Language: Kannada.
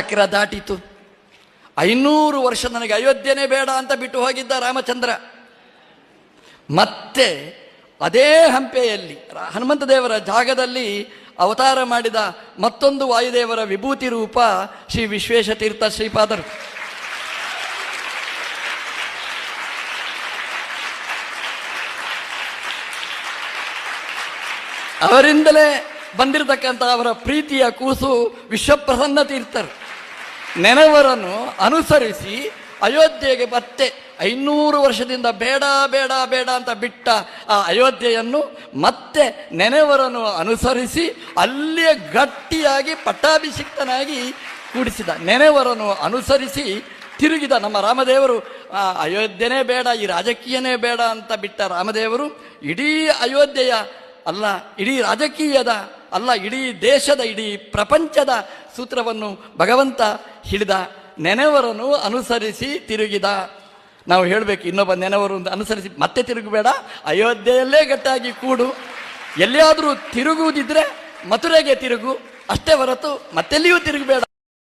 ಕಾಲಚಕ್ರ ದಾಟಿತು. ಐನೂರು ವರ್ಷ ನನಗೆ ಅಯೋಧ್ಯೆನೇ ಬೇಡ ಅಂತ ಬಿಟ್ಟು ಹೋಗಿದ್ದ ರಾಮಚಂದ್ರ. ಮತ್ತೆ ಅದೇ ಹಂಪೆಯಲ್ಲಿ ಹನುಮಂತ ದೇವರ ಜಾಗದಲ್ಲಿ ಅವತಾರ ಮಾಡಿದ ಮತ್ತೊಂದು ವಾಯುದೇವರ ವಿಭೂತಿ ರೂಪ ಶ್ರೀ ವಿಶ್ವೇಶ ತೀರ್ಥ ಶ್ರೀಪಾದರು. ಅವರಿಂದಲೇ ಬಂದಿರತಕ್ಕಂಥ ಅವರ ಪ್ರೀತಿಯ ಕೂಸು ವಿಶ್ವಪ್ರಸನ್ನ ತೀರ್ಥರು. ನೆನವರನ್ನು ಅನುಸರಿಸಿ ಅಯೋಧ್ಯೆಗೆ ಮತ್ತೆ ಐನೂರು ವರ್ಷದಿಂದ ಬೇಡ ಬೇಡ ಬೇಡ ಅಂತ ಬಿಟ್ಟ ಆ ಅಯೋಧ್ಯೆಯನ್ನು ಮತ್ತೆ ನೆನೆವರನ್ನು ಅನುಸರಿಸಿ ಅಲ್ಲಿಯೇ ಗಟ್ಟಿಯಾಗಿ ಪಟ್ಟಾಭಿಷಿಕ್ತನಾಗಿ ಕೂಡಿಸಿದ. ನೆನೆವರನ್ನು ಅನುಸರಿಸಿ ತಿರುಗಿದ ನಮ್ಮ ರಾಮದೇವರು ಅಯೋಧ್ಯೆನೇ ಬೇಡ, ಈ ರಾಜಕೀಯನೇ ಬೇಡ ಅಂತ ಬಿಟ್ಟ ರಾಮದೇವರು, ಇಡೀ ಅಯೋಧ್ಯೆಯ ಅಲ್ಲ, ಇಡೀ ರಾಜಕೀಯದ ಅಲ್ಲ, ಇಡೀ ದೇಶದ, ಇಡೀ ಪ್ರಪಂಚದ ಸೂತ್ರವನ್ನು ಭಗವಂತ ಹಿಡಿದ ನೆನೆವರನ್ನು ಅನುಸರಿಸಿ ತಿರುಗಿದ. ನಾವು ಹೇಳಬೇಕು, ಇನ್ನೊಬ್ಬ ನೆನವರು ಅನುಸರಿಸಿ ಮತ್ತೆ ತಿರುಗಬೇಡ. ಅಯೋಧ್ಯೆಯಲ್ಲೇ ಗಟ್ಟಾಗಿ ಕೂಡು. ಎಲ್ಲಿಯಾದರೂ ತಿರುಗುವುದಿದ್ರೆ ಮಥುರೆಗೆ ತಿರುಗು. ಅಷ್ಟೇ ಹೊರತು ಮತ್ತೆಲ್ಲಿಯೂ ತಿರುಗಬೇಡ.